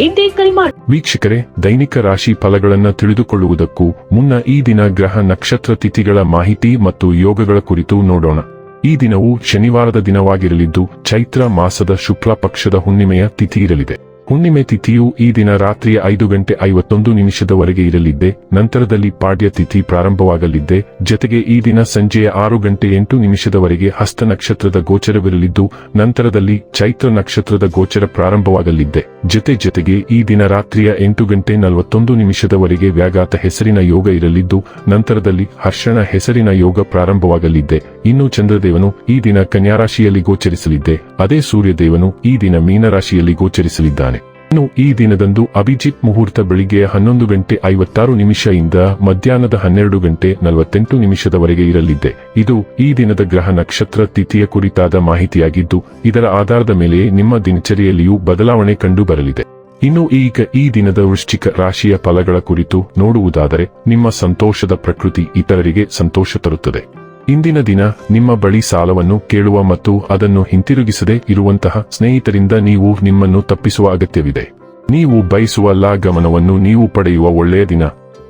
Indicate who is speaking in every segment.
Speaker 1: ಹಿಂದೆ ಕರೆ
Speaker 2: ವೀಕ್ಷಕರೇ, ದೈನಿಕ ರಾಶಿ ಫಲಗಳನ್ನು ತಿಳಿದುಕೊಳ್ಳುವುದಕ್ಕೂ ಮುನ್ನ ಈ ದಿನ ಗ್ರಹ ನಕ್ಷತ್ರ ತಿಥಿಗಳ ಮಾಹಿತಿ ಮತ್ತು ಯೋಗಗಳ ಕುರಿತು ನೋಡೋಣ. ಈ ದಿನವು ಶನಿವಾರದ ದಿನವಾಗಿರಲಿದ್ದು, ಚೈತ್ರ ಮಾಸದ ಶುಕ್ಲ ಪಕ್ಷದ ಹುಣ್ಣಿಮೆಯ ತಿಥಿ ಇರಲಿದೆ. ಹುಣ್ಣಿಮೆ ತಿಥಿಯು ಈ ದಿನ ರಾತ್ರಿಯ ಐದು ಗಂಟೆ ಐವತ್ತೊಂದು ನಿಮಿಷದವರೆಗೆ ಇರಲಿದ್ದೆ, ನಂತರದಲ್ಲಿ ಪಾಡ್ಯ ತಿಥಿ ಪ್ರಾರಂಭವಾಗಲಿದ್ದೆ ಜತೆಗೆ ಈ ದಿನ ಸಂಜೆಯ ಆರು ಗಂಟೆ ಎಂಟು ನಿಮಿಷದವರೆಗೆ ಹಸ್ತ ನಕ್ಷತ್ರದ ಗೋಚರವಿರಲಿದ್ದು, ನಂತರದಲ್ಲಿ ಚೈತ್ರ ನಕ್ಷತ್ರದ ಗೋಚರ ಪ್ರಾರಂಭವಾಗಲಿದ್ದೆ. ಜೊತೆ ಜೊತೆಗೆ ಈ ದಿನ ರಾತ್ರಿಯ ಎಂಟು ಗಂಟೆ ನಲವತ್ತೊಂದು ನಿಮಿಷದವರೆಗೆ ವ್ಯಾಘಾತ ಹೆಸರಿನ ಯೋಗ ಇರಲಿದ್ದು, ನಂತರದಲ್ಲಿ ಹರ್ಷಣ ಹೆಸರಿನ ಯೋಗ ಪ್ರಾರಂಭವಾಗಲಿದ್ದೆ. ಇನ್ನು ಚಂದ್ರದೇವನು ಈ ದಿನ ಕನ್ಯಾರಾಶಿಯಲ್ಲಿ ಗೋಚರಿಸಲಿದ್ದೆ. ಅದೇ ಸೂರ್ಯದೇವನು ಈ ದಿನ ಮೀನರಾಶಿಯಲ್ಲಿ ಗೋಚರಿಸಲಿದ್ದಾನೆ. ಇನ್ನು ಈ ದಿನದಂದು ಅಭಿಜಿತ್ ಮುಹೂರ್ತ ಬೆಳಿಗ್ಗೆ ಹನ್ನೊಂದು ಗಂಟೆ ಐವತ್ತಾರು ನಿಮಿಷದಿಂದ ಮಧ್ಯಾಹ್ನದ ಹನ್ನೆರಡು ಗಂಟೆ ನಲವತ್ತೆಂಟು ನಿಮಿಷದವರೆಗೆ ಇರಲಿದೆ. ಇದು ಈ ದಿನದ ಗ್ರಹ ನಕ್ಷತ್ರ ತಿಥಿಯ ಕುರಿತಾದ ಮಾಹಿತಿಯಾಗಿದ್ದು, ಇದರ ಆಧಾರದ ಮೇಲೆ ನಿಮ್ಮ ದಿನಚರಿಯಲ್ಲಿಯೂ ಬದಲಾವಣೆ ಕಂಡು ಬರಲಿದೆ ಇನ್ನು ಈಗ ಈ ದಿನದ ವೃಶ್ಚಿಕ ರಾಶಿಯ ಫಲಗಳ ಕುರಿತು ನೋಡುವುದಾದರೆ, ನಿಮ್ಮ ಸಂತೋಷದ ಪ್ರಕೃತಿ ಇತರರಿಗೆ ಸಂತೋಷ ತರುತ್ತದೆ. ಇಂದಿನ ದಿನ ನಿಮ್ಮ ಬಳಿ ಸಾಲವನ್ನು ಕೇಳುವ ಮತ್ತು ಅದನ್ನು ಹಿಂತಿರುಗಿಸದೆ ಇರುವಂತಹ ಸ್ನೇಹಿತರಿಂದ ನೀವು ನಿಮ್ಮನ್ನು ತಪ್ಪಿಸುವ ಅಗತ್ಯವಿದೆ. ನೀವು ಬಯಸುವ ಲಾ ಗಮನವನ್ನು ನೀವು ಪಡೆಯುವ ಒಳ್ಳೆಯ ದಿನ.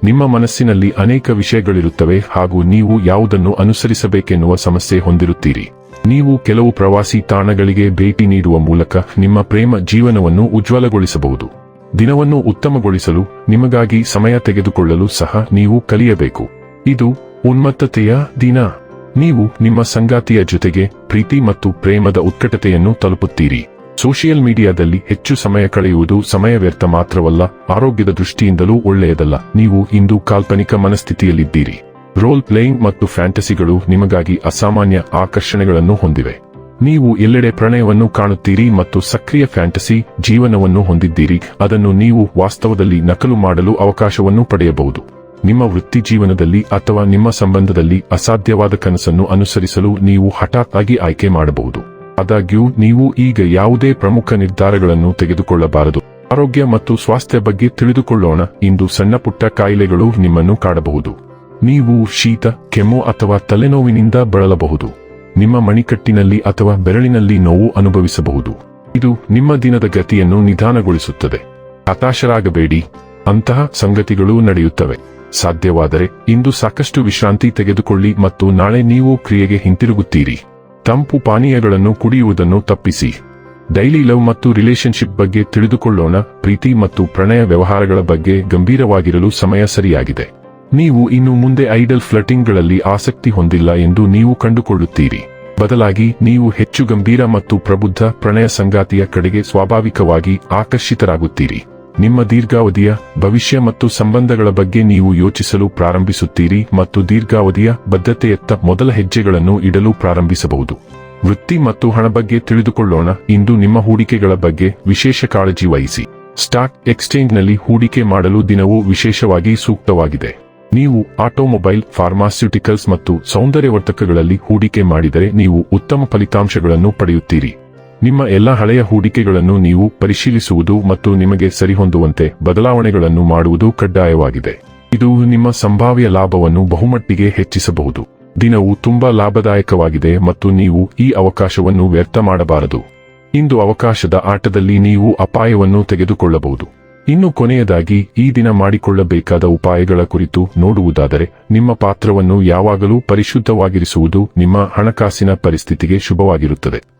Speaker 2: ನಿಮ್ಮ ಮನಸ್ಸಿನಲ್ಲಿ ಅನೇಕ ವಿಷಯಗಳಿರುತ್ತವೆ ಹಾಗೂ ನೀವು ಯಾವುದನ್ನು ಅನುಸರಿಸಬೇಕೆನ್ನುವ ಸಮಸ್ಯೆ ಹೊಂದಿರುತ್ತೀರಿ. ನೀವು ಕೆಲವು ಪ್ರವಾಸಿ ತಾಣಗಳಿಗೆ ಭೇಟಿ ನೀಡುವ ಮೂಲಕ ನಿಮ್ಮ ಪ್ರೇಮ ಜೀವನವನ್ನು ಉಜ್ವಲಗೊಳಿಸಬಹುದು. ದಿನವನ್ನು ಉತ್ತಮಗೊಳಿಸಲು, ನಿಮಗಾಗಿ ಸಮಯ ತೆಗೆದುಕೊಳ್ಳಲು ಸಹ ನೀವು ಕಲಿಯಬೇಕು. ಇದು ಉನ್ಮತ್ತತೆಯ ದಿನ. ನೀವು ನಿಮ್ಮ ಸಂಗಾತಿಯ ಜೊತೆಗೆ ಪ್ರೀತಿ ಮತ್ತು ಪ್ರೇಮದ ಉತ್ಕಟತೆಯನ್ನು ತಲುಪುತ್ತೀರಿ. ಸೋಷಿಯಲ್ ಮೀಡಿಯಾದಲ್ಲಿ ಹೆಚ್ಚು ಸಮಯ ಕಳೆಯುವುದು ಸಮಯ ವ್ಯರ್ಥ ಮಾತ್ರವಲ್ಲ, ಆರೋಗ್ಯದ ದೃಷ್ಟಿಯಿಂದಲೂ ಒಳ್ಳೆಯದಲ್ಲ. ನೀವು ಇಂದು ಕಾಲ್ಪನಿಕ ಮನಸ್ಥಿತಿಯಲ್ಲಿದ್ದೀರಿ. ರೋಲ್ ಪ್ಲೇಯಿಂಗ್ ಮತ್ತು ಫ್ಯಾಂಟಸಿಗಳು ನಿಮಗಾಗಿ ಅಸಾಮಾನ್ಯ ಆಕರ್ಷಣೆಗಳನ್ನು ಹೊಂದಿವೆ. ನೀವು ಎಲ್ಲೆಡೆ ಪ್ರಣಯವನ್ನು ಕಾಣುತ್ತೀರಿ ಮತ್ತು ಸಕ್ರಿಯ ಫ್ಯಾಂಟಸಿ ಜೀವನವನ್ನು ಹೊಂದಿದ್ದೀರಿ. ಅದನ್ನು ನೀವು ವಾಸ್ತವದಲ್ಲಿ ನಕಲು ಮಾಡಲು ಅವಕಾಶವನ್ನು ಪಡೆಯಬಹುದು. ನಿಮ್ಮ ವೃತ್ತಿ ಜೀವನದಲ್ಲಿ ಅಥವಾ ನಿಮ್ಮ ಸಂಬಂಧದಲ್ಲಿ ಅಸಾಧ್ಯವಾದ ಕನಸನ್ನು ಅನುಸರಿಸಲು ನೀವು ಹಠಾತ್ ಆಗಿ ಆಯ್ಕೆ ಮಾಡಬಹುದು. ಆದಾಗ್ಯೂ, ನೀವು ಈಗ ಯಾವುದೇ ಪ್ರಮುಖ ನಿರ್ಧಾರಗಳನ್ನು ತೆಗೆದುಕೊಳ್ಳಬಾರದು. ಆರೋಗ್ಯ ಮತ್ತು ಸ್ವಾಸ್ಥ್ಯ ಬಗ್ಗೆ ತಿಳಿದುಕೊಳ್ಳೋಣ. ಇಂದು ಸಣ್ಣ ಪುಟ್ಟ ಕಾಯಿಲೆಗಳು ನಿಮ್ಮನ್ನು ಕಾಡಬಹುದು. ನೀವು ಶೀತ, ಕೆಮ್ಮು ಅಥವಾ ತಲೆನೋವಿನಿಂದ ಬಳಲಬಹುದು. ನಿಮ್ಮ ಮಣಿಕಟ್ಟಿನಲ್ಲಿ ಅಥವಾ ಬೆರಳಿನಲ್ಲಿ ನೋವು ಅನುಭವಿಸಬಹುದು. ಇದು ನಿಮ್ಮ ದಿನದ ಗತಿಯನ್ನು ನಿಧಾನಗೊಳಿಸುತ್ತದೆ. ಹತಾಶರಾಗಬೇಡಿ. ಅಂತಹ ಸಂಗತಿಗಳು ನಡೆಯುತ್ತವೆ. ಸಾಧ್ಯವಾದರೆ ಇಂದು ಸಾಕಷ್ಟು ವಿಶ್ರಾಂತಿ ತೆಗೆದುಕೊಳ್ಳಿ ಮತ್ತು ನಾಳೆ ನೀವು ಕ್ರಿಯೆಗೆ ಹಿಂತಿರುಗುತ್ತೀರಿ. ತಂಪು ಪಾನೀಯಗಳನ್ನು ಕುಡಿಯುವುದನ್ನು ತಪ್ಪಿಸಿ. ಡೈಲಿ ಲವ್ ಮತ್ತು ರಿಲೇಶನ್ಶಿಪ್ ಬಗ್ಗೆ ತಿಳಿದುಕೊಳ್ಳೋಣ, ಪ್ರೀತಿ ಮತ್ತು ಪ್ರಣಯ ವ್ಯವಹಾರಗಳ ಬಗ್ಗೆ ಗಂಭೀರವಾಗಿರಲು ಸಮಯ ಸರಿಯಾಗಿದೆ. ನೀವು ಇನ್ನು ಮುಂದೆ ಐಡಲ್ ಫ್ಲಟಿಂಗ್ಗಳಲ್ಲಿ ಆಸಕ್ತಿ ಹೊಂದಿಲ್ಲ ಎಂದು ನೀವು ಕಂಡುಕೊಳ್ಳುತ್ತೀರಿ. ಬದಲಾಗಿ, ನೀವು ಹೆಚ್ಚು ಗಂಭೀರ ಮತ್ತು ಪ್ರಬುದ್ಧ ಪ್ರಣಯ ಸಂಗಾತಿಯ ಕಡೆಗೆ ಸ್ವಾಭಾವಿಕವಾಗಿ ಆಕರ್ಷಿತರಾಗುತ್ತೀರಿ. ನಿಮ್ಮ ದೀರ್ಘಾವಧಿಯ ಭವಿಷ್ಯ ಮತ್ತು ಸಂಬಂಧಗಳ ಬಗ್ಗೆ ನೀವು ಯೋಚಿಸಲು ಪ್ರಾರಂಭಿಸುತ್ತೀರಿ ಮತ್ತು ದೀರ್ಘಾವಧಿಯ ಬದ್ಧತೆಯತ್ತ ಮೊದಲ ಹೆಜ್ಜೆಗಳನ್ನು ಇಡಲು ಪ್ರಾರಂಭಿಸಬಹುದು. ವೃತ್ತಿ ಮತ್ತು ಹಣ ಬಗ್ಗೆ ತಿಳಿದುಕೊಳ್ಳೋಣ. ಇಂದು ನಿಮ್ಮ ಹೂಡಿಕೆಗಳ ಬಗ್ಗೆ ವಿಶೇಷ ಕಾಳಜಿ ವಹಿಸಿ. ಸ್ಟಾಕ್ ಎಕ್ಸ್ಚೇಂಜ್ನಲ್ಲಿ ಹೂಡಿಕೆ ಮಾಡಲು ದಿನವು ವಿಶೇಷವಾಗಿ ಸೂಕ್ತವಾಗಿದೆ. ನೀವು ಆಟೋಮೊಬೈಲ್, ಫಾರ್ಮಾಸ್ಯೂಟಿಕಲ್ಸ್ ಮತ್ತು ಸೌಂದರ್ಯವರ್ಧಕಗಳಲ್ಲಿ ಹೂಡಿಕೆ ಮಾಡಿದರೆ ನೀವು ಉತ್ತಮ ಫಲಿತಾಂಶಗಳನ್ನು ಪಡೆಯುತ್ತೀರಿ. ನಿಮ್ಮ ಎಲ್ಲ ಹಳೆಯ ಹೂಡಿಕೆಗಳನ್ನು ನೀವು ಪರಿಶೀಲಿಸುವುದು ಮತ್ತು ನಿಮಗೆ ಸರಿಹೊಂದುವಂತೆ ಬದಲಾವಣೆಗಳನ್ನು ಮಾಡುವುದು ಕಡ್ಡಾಯವಾಗಿದೆ. ಇದು ನಿಮ್ಮ ಸಂಭಾವ್ಯ ಲಾಭವನ್ನು ಬಹುಮಟ್ಟಿಗೆ ಹೆಚ್ಚಿಸಬಹುದು. ದಿನವು ತುಂಬಾ ಲಾಭದಾಯಕವಾಗಿದೆ ಮತ್ತು ನೀವು ಈ ಅವಕಾಶವನ್ನು ವ್ಯರ್ಥ ಮಾಡಬಾರದು. ಇಂದು ಅವಕಾಶದ ಆಟದಲ್ಲಿ ನೀವು ಅಪಾಯವನ್ನು ತೆಗೆದುಕೊಳ್ಳಬಹುದು. ಇನ್ನು ಕೊನೆಯದಾಗಿ, ಈ ದಿನ ಮಾಡಿಕೊಳ್ಳಬೇಕಾದ ಉಪಾಯಗಳ ಕುರಿತು ನೋಡುವುದಾದರೆ, ನಿಮ್ಮ ಪಾತ್ರವನ್ನು ಯಾವಾಗಲೂ ಪರಿಶುದ್ಧವಾಗಿರಿಸುವುದು ನಿಮ್ಮ ಹಣಕಾಸಿನ ಪರಿಸ್ಥಿತಿಗೆ ಶುಭವಾಗಿರುತ್ತದೆ.